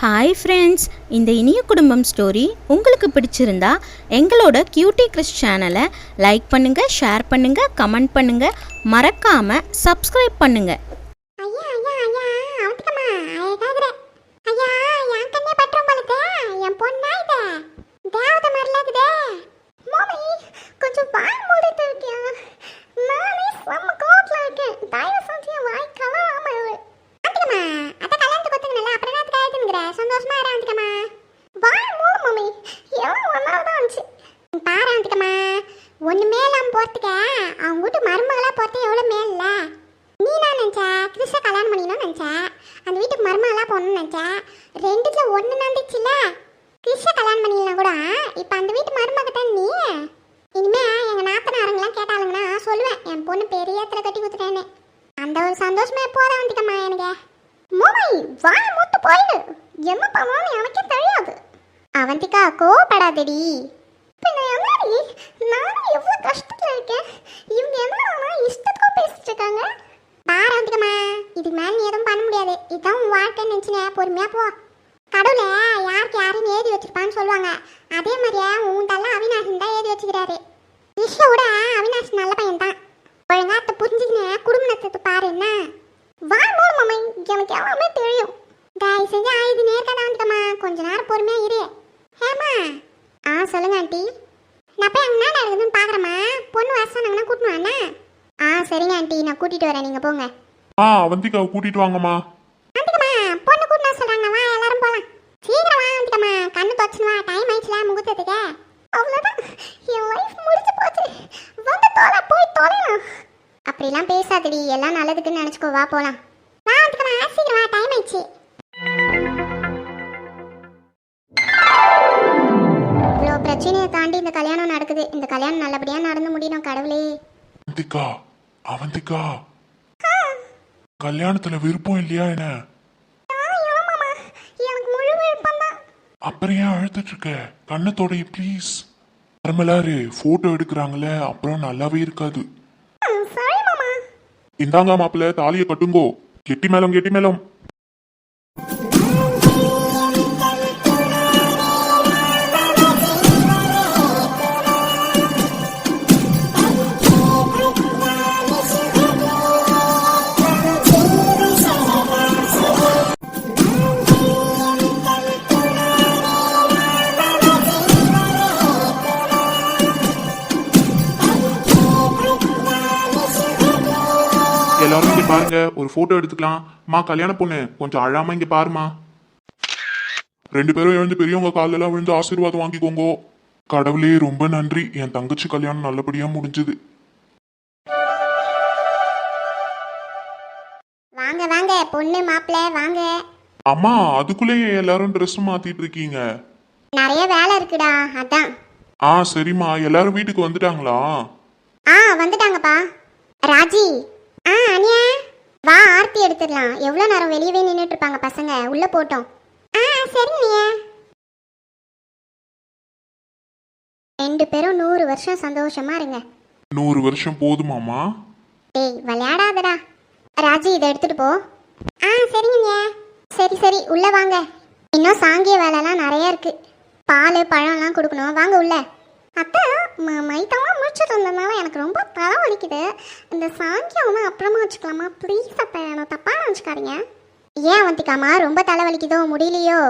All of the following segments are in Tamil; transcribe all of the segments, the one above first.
ஹாய் ஃப்ரெண்ட்ஸ் இந்த இனிய குடும்பம் ஸ்டோரி உங்களுக்கு பிடிச்சிருந்தா எங்களோட கியூட்டி கிறிஸ் சேனலை லைக் பண்ணுங்கள் ஷேர் பண்ணுங்கள் கமெண்ட் பண்ணுங்கள் மறக்காமல் சப்ஸ்கிரைப் பண்ணுங்கள் கொஞ்சம் ஐயா ஐயா அவத்துக்கம்மா அழகாகிற ஐயா என் கண்ணே பற்றும் போலுதே என் பொண்ணா இது தேவதை மாதிரில இருக்குதே மாமி கொஞ்சம் வாய் மூடிட்டு இருக்கியா நானே செம்ம கோவத்தில் இருக்கேன் தயவு செஞ்சு என் வாய் கலவாம இரு அவத்துக்கம்மா அத்தை கல்யாணத்துக்கு ஒத்துக்கணும்ல அப்புறம் என்ன கல்யாணத்துக்குற சந்தோஷமா இரு அவத்துக்கம்மா வாய் மூடு மாமி எவ்வளோ ஒன்றால் தான் இருந்துச்சு பாரு அவத்துக்கம்மா ஒன்றுமே இல்லாமல் போகிறதுக்கு அவங்க வீட்டு மருமகளாக போகிறது எவ்வளோ மேல்ல நீ நான் நினச்ச கிறிஸ்ட கல்யாணம் பண்ணிக்கணும்னு நினச்ச அந்த வீட்டுக்கு நினைச்சேன் ரெண்டுத்துல ஒன்று நடந்துச்சுல? கிறிஸ்ட கல்யாணம் பண்ணிடலாம் கூட இப்போ அந்த வீட்டு மருமக தான் நீ? இனிமே எங்கள் நாத்தனாரங்களாம் கேட்டாலுங்கன்னா சொல்லுவேன். என் பொண்ணு பெரிய இடத்துல கட்டி கொடுத்துட்டேன்னு. அந்த ஒரு சந்தோஷமே எப்போதான் வந்துக்கம்மா எனக்கு. மோமை வாய மூத்து போயிடு என்ன பண்ணுவான்னு எனக்கே தெரியாது. அவந்திக்கா கோவப்படாதடி. பின்ன என்னடி? நானும் எவ்வளோ கஷ்டத்தில் இருக்கேன். இவங்க என்ன இஷ்டத்துக்கும் பேசிட்டு இருக்காங்க? பாரந்திக்கம்மா இதுக்கு மேலே நீ எதுவும் பண்ண முடியாது. இதுதான் உன் வாழ்க்கைன்னு நினச்சினே. பொறுமையாக போ. கடவுளே யாருக்கு யாருன்னு ஏறி வச்சிருப்பான்னு சொல்லுவாங்க. அதே மாதிரியே உன் தள்ள அவினாஷன் தான் ஏறி வச்சுக்கிறாரு. விட அவினாஷ் நல்ல பையன் தான் ஒழுங்கா அத்தை புரிஞ்சுக்கினே குடும்பத்தை பாரு என்ன. வாய் மூடு மாமா எனக்கு எல்லாமே தெரியும். தயவு செஞ்சு ஆயுது நேர்காத வந்துட்டம்மா கொஞ்ச நேரம் பொறுமையாக இரு. ஏமா ஆ சொல்லுங்க ஆண்டி. நான் போய் அங்கே என்ன நடக்குதுன்னு பார்க்குறேம்மா பொண்ணு வசனாங்கன்னா கூட்டினு வாண்ணா ஆ சரிங்க ஆண்டி நான் கூட்டிகிட்டு வரேன். நீங்கள் போங்க. ஆ அவந்திக்காவை கூட்டிட்டு வாங்கம்மா. வந்துக்கம்மா பொண்ணு கூட்டினா சொல்கிறாங்க வா எல்லாரும் போகலாம் சீக்கிரம் வா வந்துக்கம்மா கண்ணு தொச்சுன்னு வா. டைம் ஆயிடுச்சுல முகூர்த்தத்துக்கு. அவ்வளோதான் என் லைஃப் முடிஞ்சு போச்சு. வந்து தோலை போய் தொலைலாம் அப்படிலாம் பேசாதடி. எல்லாம் நல்லதுக்குன்னு நினச்சிக்கோ. வா போகலாம் வா வந்துக்கம்மா சீக்கிரம் வா. டைம் ஆயிடுச்சு. இவ்வளோ பிரச்சனையை தாண்டி இந்த கல்யாணம் நடக்குது. இந்த கல்யாணம் நல்லபடியாக நடந்து முடியணும் கடவுளே. அவந்திகா கல்யாணத்துல விருப்பம் இல்லையா என்ன? எனக்கு முழு விருப்பம் தான் அப்புறம் ஏன் அழுதுட்டு இருக்க கண்ணத்தோட ப்ளீஸ் பரமலாரு போட்டோ எடுக்கிறாங்களே அப்புறம் நல்லாவே இருக்காது. இந்தாங்க மாப்பிள்ள தாலியை கட்டுங்கோ. கெட்டி மேளம் கெட்டி மேளம். எல்லாரும் இங்க பாருங்க. ஒரு போட்டோ எடுத்துக்கலாம். மா கல்யாண பொண்ணு. கொஞ்சம் அழாம இங்க பாருமா. ரெண்டு பேரும் எழுந்து பெரியவங்க கால்ல எல்லாம் விழுந்து ஆசீர்வாதம் வாங்கிக்கோங்க. கடவுளே ரொம்ப நன்றி. என் தங்கச்சி கல்யாணம் நல்லபடியா முடிஞ்சது. வாங்க வாங்க. பொண்ணு மாப்பிள்ளை வாங்க. அம்மா அதுக்குள்ளேயே எல்லாரும் ட்ரெஸ் மாத்திட்டு இருக்கீங்க. நிறைய வேலை இருக்குடா. அதான். ஆ சரிம்மா. எல்லாரும் வீட்டுக்கு வந்துட்டாங்களா? ஆ வந்துட்டாங்கப்பா. ராஜி வா ஆர்த்தி எடுத்துடலாம். எவ்வளோ நேரம் வெளியவே நின்றுட்டு இருப்பாங்க பசங்க. உள்ள போட்டோம். ஆ சரிங்க ரெண்டு பேரும் நூறு வருஷம் சந்தோஷமா இருங்க. நூறு வருஷம் போதுமாமா டேய் விளையாடாதடா. ராஜி இதை எடுத்துட்டு போ. ஆ சரிங்க சரி சரி உள்ள வாங்க. இன்னும் சாங்கிய வேலைலாம் நிறைய இருக்கு. பால் பழம்லாம் கொடுக்கணும். வாங்க உள்ள. அத்தை ம முடிச்சுட்டு இருந்ததுனால எனக்கு ரொம்ப தலைவலிக்குது. இந்த சாங்கியம் அப்புறமா வச்சுக்கலாமா? ப்ளீஸ் அத்தை என்னை தப்பாக நினச்சிக்காதீங்க. ஏன் வந்திக்காமா ரொம்ப தலைவலிக்குதோ முடியலையோ?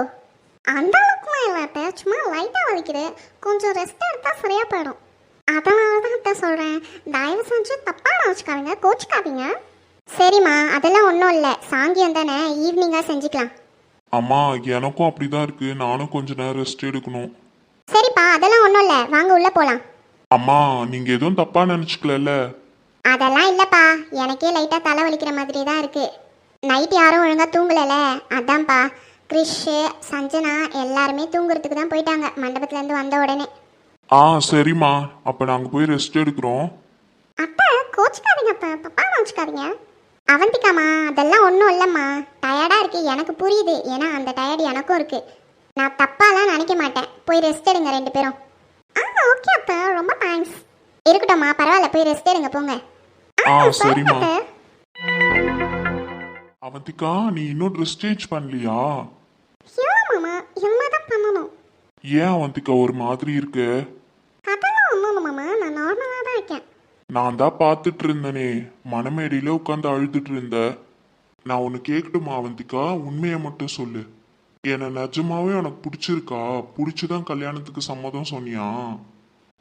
அந்த அளவுக்குலாம் இல்லை அத்தை சும்மா லைட்டாக வலிக்குது. கொஞ்சம் ரெஸ்ட் எடுத்தால் சரியாக போயிடும். அதனால தான் அத்தை சொல்கிறேன் தயவு செஞ்சு தப்பாக நினச்சிக்காதீங்க கோச்சிக்காதீங்க. சரிம்மா அதெல்லாம் ஒன்றும் இல்லை. சாங்கியம் தானே ஈவினிங்காக செஞ்சுக்கலாம். அம்மா எனக்கும் அப்படிதான் இருக்கு. நானும் கொஞ்ச நேரம் ரெஸ்ட் எடுக்கணும். சரிப்பா அதெல்லாம் ஒன்றும் இல்லை. வாங்க உள்ளே போகலாம் அம்மா நீங்க எதுவும் தப்பா நினைச்சுக்கலல்ல? அதெல்லாம் இல்லைப்பா. எனக்கே லைட்டாக தலை வலிக்கிற மாதிரி தான் இருக்குது நைட் யாரும் ஒழுங்காக தூங்கலைல அதான்ப்பா. கிறிஷு சஞ்சனா எல்லாருமே தூங்குறதுக்கு தான் போயிட்டாங்க. மண்டபத்துலேருந்து வந்த உடனே. ஆ சரிம்மா. அப்ப நாங்க போய் ரெஸ்ட் எடுக்கிறோம். அத்தை கோச்சிக்காதீங்க அத்தை தப்பா நினச்சிக்காதீங்க அவந்திக்காமா அதெல்லாம் ஒன்றும் இல்லைம்மா. டயர்டாக இருக்கு. எனக்கு புரியுது. ஏன்னா அந்த டயர்டு எனக்கும் இருக்கு. நான் தப்பாலாம் நினைக்க மாட்டேன். போய் ரெஸ்ட் எடுங்க ரெண்டு பேரும். ஆ ஓகே அத்தை. ரொம்ப தேங்க்ஸ் இருக்கட்டும்மா பரவாயில்ல. போய் ரெஸ்ட் எடுங்க போங்க. ஆ, சரிம்மா. அவந்திகா நீ இன்னும் ட்ரெஸ் சேஞ்ச் பண்ணலையா? ஏன் இனிமே தான் பண்ணணும். ஏன் அவந்திகா ஒரு மாதிரி இருக்க? அதெல்லாம் ஒன்றும் மாமா. நான் நார்மலாக தான் இருக்கேன். நான் தான் பார்த்துட்டு இருந்தனே. மனமேடையில உட்காந்து அழுதுட்டு இருந்த. நான் ஒன்று கேட்கட்டுமா அவந்திகா? உண்மையை மட்டும் சொல்லு. என்னை நிஜமாவே உனக்கு பிடிச்சிருக்கா? பிடிச்சிதான் கல்யாணத்துக்கு சம்மதம் சொன்னியா?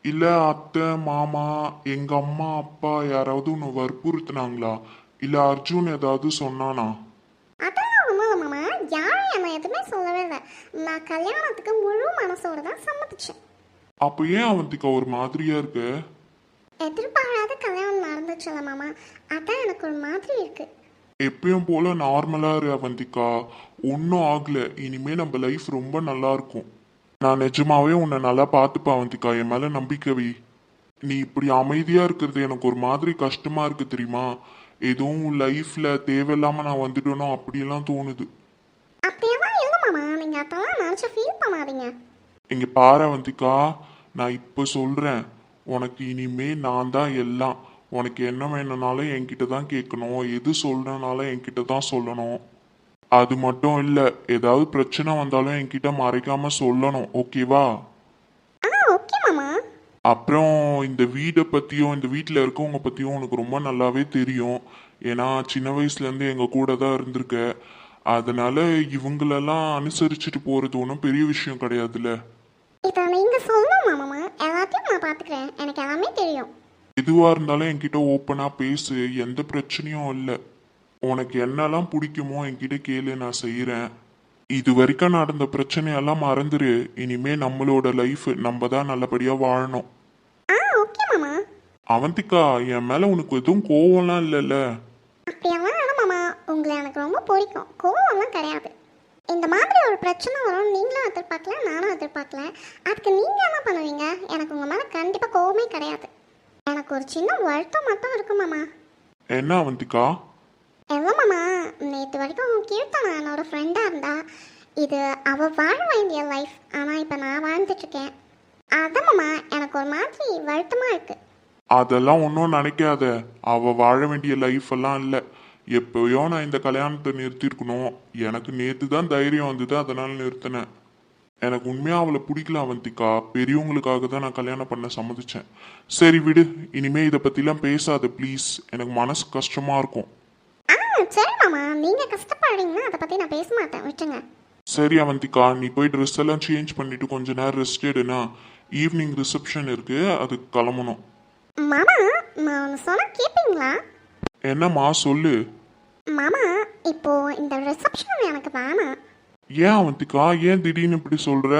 இல்ல அத்தை மாமா எங்க அம்மா அப்பா யாராவது உன்னை வற்புறுத்தினாங்களா? இல்ல அர்ஜுன் ஏதாவது சொன்னானா? அதெல்லாம் ஒன்றும் இல்லை மாமா. யாரும் என்னை எதுவுமே சொல்லவே இல்லை. நான் கல்யாணத்துக்கு முழு மனசோட தான் சம்மதிச்சேன். அப்ப ஏன் அவந்திகா ஒரு மாதிரியா இருக்க? எதிர்பாராத கல்யாணம் நடந்துச்சுல மாமா. அதான் எனக்கு ஒரு மாதிரி இருக்கு. எப்பயும் போல நார்மலா இரு அவந்திகா ஒன்றும் ஆகல. இனிமே நம்ம லைஃப் ரொம்ப நல்லா இருக்கும். நான் நிஜமாவே உன்னை நல்லா பார்த்துப்பேன் அவந்திகா. என் மேல நம்பிக்கை நீ இப்படி அமைதியா இருக்கிறது எனக்கு ஒரு மாதிரி கஷ்டமா இருக்கு தெரியுமா? எதுவும் லைஃப்ல தேவையில்லாம நான் வந்துட்டேனோ அப்படியெல்லாம் தோணுது. இங்க பாரு அவந்திகா. நான் இப்ப சொல்றேன். உனக்கு இனிமே நான் தான் எல்லாம். உனக்கு என்ன வேணும்னாலும் என்கிட்ட தான் கேட்கணும். எது சொல்லணும்னாலும் என்கிட்ட தான் சொல்லணும். அது மட்டும் இல்ல ஏதாவது பிரச்சனை வந்தாலும் என்கிட்ட மறைக்காம சொல்லணும் ஓகேவா? அப்புறம் இந்த வீடை பத்தியும் இந்த வீட்டில் இருக்கவங்க பத்தியும் உனக்கு ரொம்ப நல்லாவே தெரியும். ஏன்னா சின்ன வயசுல இருந்து எங்க கூட தான் இருந்திருக்க. அதனால இவங்களெல்லாம் அனுசரிச்சுட்டு போறது ஒன்றும் பெரிய விஷயம் கிடையாதுல்ல. இதை நீங்கள் சொல்லணும் மாமா? எல்லாத்தையும் நான் பார்த்துக்கிறேன் எனக்கு எல்லாமே தெரியும். எதுவா இருந்தாலும் என்கிட்ட ஓப்பனா பேசு. எந்த பிரச்சனையும் இல்லை. உனக்கு என்னெல்லாம் பிடிக்குமோ என்கிட்ட கேளு நான் செய்யறேன் இது வரைக்கும் நடந்த பிரச்சனையெல்லாம் மறந்துரு. இனிமே நம்மளோட லைஃப் நம்ம தான் நல்லபடியா வாழணும். ஆ ஓகே மாமா. அவந்திகா என் மேல உனக்கு எதுவும் கோவம்லாம் இல்லைல்ல? அப்படியெல்லாம் இல்லை மாமா. உங்களை எனக்கு ரொம்ப பிடிக்கும். கோவம்லாம் கிடையாது. இந்த மாதிரி ஒரு பிரச்சனை வரும். நீங்களும் எதிர்பார்க்கல நானும் எதிர்பார்க்கல. அதுக்கு நீங்கள் என்ன பண்ணுவீங்க? எனக்கு உங்கள் மேலே கண்டிப்பாக கோவமே கிடையாது. எனக்கு ஒரு சின்ன வருத்தம் மட்டும் இருக்கு மாமா. என்ன அவந்திகா எவ்வளோ மாமா நேற்று வரைக்கும் கீர்த்தனா என்னோட ஃப்ரெண்டாக இருந்தா. இது அவள் வாழ வேண்டிய லைஃப் ஆனால் இப்போ நான் வாழ்ந்துட்டுருக்கேன் அதான் மாமா எனக்கு ஒரு மாதிரி வருத்தமாக இருக்குது அதெல்லாம் ஒன்றும் நினைக்காத. அவள் வாழ வேண்டிய லைஃப் எல்லாம் இல்லை. எப்பயோ நான் இந்த கல்யாணத்தை நிறுத்தியிருக்கணும். எனக்கு நேற்று தான் தைரியம் வந்தது அதனால நிறுத்தினேன். எனக்கு உண்மையாக அவளை பிடிக்கல அவந்திக்கா. பெரியவங்களுக்காக தான் நான் கல்யாணம் பண்ண சம்மதிச்சேன். சரி விடு. இனிமே இதை பற்றிலாம் பேசாத ப்ளீஸ் எனக்கு மனசு கஷ்டமாக இருக்கும். சரி மாமா நீங்கள் கஷ்டப்படுறீங்கன்னா அதை பற்றி நான் பேச மாட்டேன். விட்டுங்க சரி அவந்திகா நீ போய் ட்ரெஸ் எல்லாம் சேஞ்ச் பண்ணிட்டு கொஞ்ச நேரம் ரெஸ்ட் எடுனா. ஈவினிங் ரிசப்ஷன் இருக்கு அதுக்கு கிளம்பணும். மாமா நான் ஒன்று சொன்னால் கேட்பீங்களா என்னம்மா சொல்லு. மாமா இப்போ இந்த ரிசப்ஷன் எனக்கு வேணாம் ஏன் அவந்திகா ஏன் திடீர்னு இப்படி சொல்ற?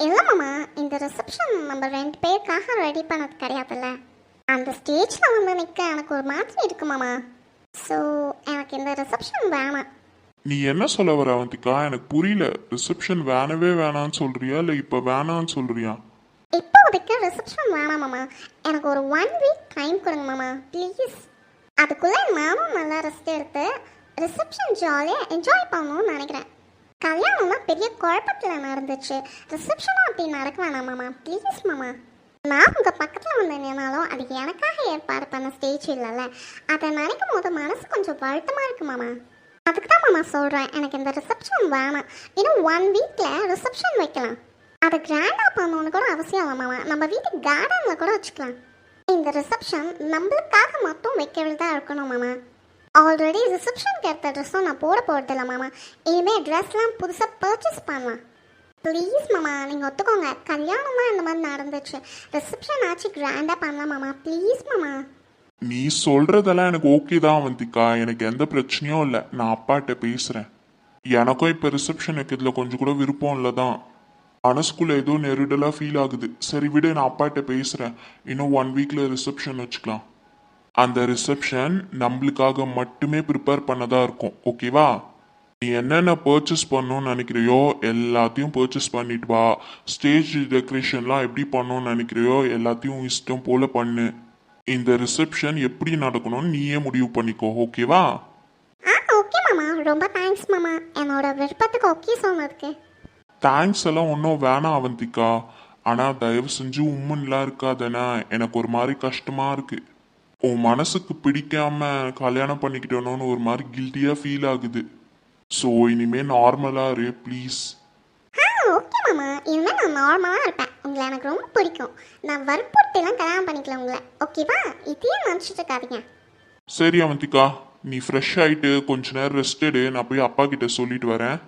இல்லை மாமா இந்த ரிசப்ஷன் நம்ம ரெண்டு பேருக்காக ரெடி பண்ணது கிடையாதுல்ல. அந்த ஸ்டேஜில் வந்து நிற்க எனக்கு ஒரு மாதிரி இருக்கு மாமா. ஸோ எனக்கு இந்த ரிசப்ஷன் வேணாம். நீ என்ன சொல்ல வர அவந்திகா? எனக்கு புரியல. ரிசப்ஷன் வேணவே வேணான்னு சொல்றியா? இல்ல இப்ப வேணான்னு சொல்றியா? இப்போதைக்கு ரிசப்ஷன் வேணாம் மாமா. எனக்கு ஒரு ஒன் வீக் டைம் கொடுங்க மாமா. ப்ளீஸ் அதுக்குள்ளே நானும் நல்லா ரெஸ்ட் எடுத்து ரிசப்ஷன் ஜாலியாக என்ஜாய் பண்ணணும்னு நினைக்கிறேன். கல்யாணம்னா பெரிய குழப்பத்தில் நடந்துச்சு. ரிசப்ஷனும் அப்படி நடக்க வேணாம் மாமா. ப்ளீஸ் மாமா. நான் உங்கள் பக்கத்தில் வந்து நின்னாலும் அது எனக்காக ஏற்பாடு பண்ண ஸ்டேஜ் இல்லைல்ல. அதை நினைக்கும் போது மனசு கொஞ்சம் வருத்தமாக இருக்கு மாமா. அதுக்கு தான் மாமா சொல்கிறேன் எனக்கு இந்த ரிசப்ஷன் வேணாம். இன்னும் ஒன் வீக்கில் ரிசப்ஷன் வைக்கலாம். அதை கிராண்டாக பண்ணணும்னு கூட அவசியம் இல்லை மாமா. நம்ம வீட்டு கார்டனில் கூட வச்சுக்கலாம். இந்த ரிசப்ஷன் நம்மளுக்காக மட்டும் வைக்கவே தான் இருக்கணும் மாமா. ஆல்ரெடி ரிசப்ஷனுக்கு எடுத்த ட்ரெஸ்ஸும் நான் போட போகிறதில்ல மாமா. இனிமேல் ட்ரெஸ்லாம் புதுசாக பர்ச்சேஸ் பண்ணலாம். ப்ளீஸ் மாமா நீங்கள் ஒத்துக்கோங்க. கல்யாணம் தான் இந்த மாதிரி நடந்துச்சு. ரிசப்ஷன் ஆச்சு கிராண்டாக பண்ணலாம் மாமா. ப்ளீஸ் மாமா. நீ சொல்றதெல்லாம் எனக்கு ஓகே தான் வந்திக்கா. எனக்கு எந்த பிரச்சனையும் இல்லை. நான் அப்பாட்ட பேசுகிறேன் எனக்கும் இப்போ ரிசப்ஷன் வைக்கிறதுல கொஞ்சம் கூட விருப்பம் இல்லை தான் மனசுக்குள்ள ஏதோ நெருடலாக ஃபீல் ஆகுது. சரி விடு நான் அப்பாட்ட பேசுகிறேன் இன்னும் ஒன் வீக்கில் ரிசப்ஷன் வச்சுக்கலாம். அந்த ரிசப்ஷன் நம்மளுக்காக மட்டுமே ப்ரிப்பேர் பண்ணதா இருக்கும். ஓகேவா நீ என்னென்ன பர்ச்சேஸ் பண்ணணும்னு நினைக்கிறியோ எல்லாத்தையும் பர்ச்சேஸ் பண்ணிட்டு வா. ஸ்டேஜ் டெக்கரேஷன்லாம் எப்படி பண்ணணும்னு நினைக்கிறியோ எல்லாத்தையும் இஷ்டம் போல பண்ணு. இந்த ரிசப்ஷன் எப்படி நடக்கணும்னு நீயே முடிவு பண்ணிக்கோ ஓகேவா ஆ ஓகே மாமா. ரொம்ப தேங்க்ஸ் மாமா. என்னோட விருப்பத்துக்கு ஓகே சொன்னதுக்கு. தேங்க்ஸ் எல்லாம் ஒன்றும் வேணாம் அவந்திக்கா. ஆனால் தயவு செஞ்சு உம்மன்லாம் இருக்காதேனா. எனக்கு ஒரு மாதிரி கஷ்டமா இருக்கு. உன் மனசுக்கு பிடிக்காம கல்யாணம் பண்ணிக்கிட்டோன்னு ஒரு மாதிரி கில்ட்டியாக ஃபீல் ஆகுது. ஸோ இனிமே நார்மலாக இரு ப்ளீஸ் ஆ மாமா. இனிமேல் நான் நார்மலாக இருப்பேன். உங்களை எனக்கு ரொம்ப பிடிக்கும். நான் வற்புறுத்திலாம் கல்யாணம் பண்ணிக்கல உங்களை. ஓகேவா இதையே நினச்சிட்டு இருக்காதீங்க சரி அவந்திகா. நீ ஃப்ரெஷ் ஆயிட்டு கொஞ்ச நேரம் ரெஸ்ட் எடு. நான் போய் அப்பா கிட்ட சொல்லிட்டு வரேன்.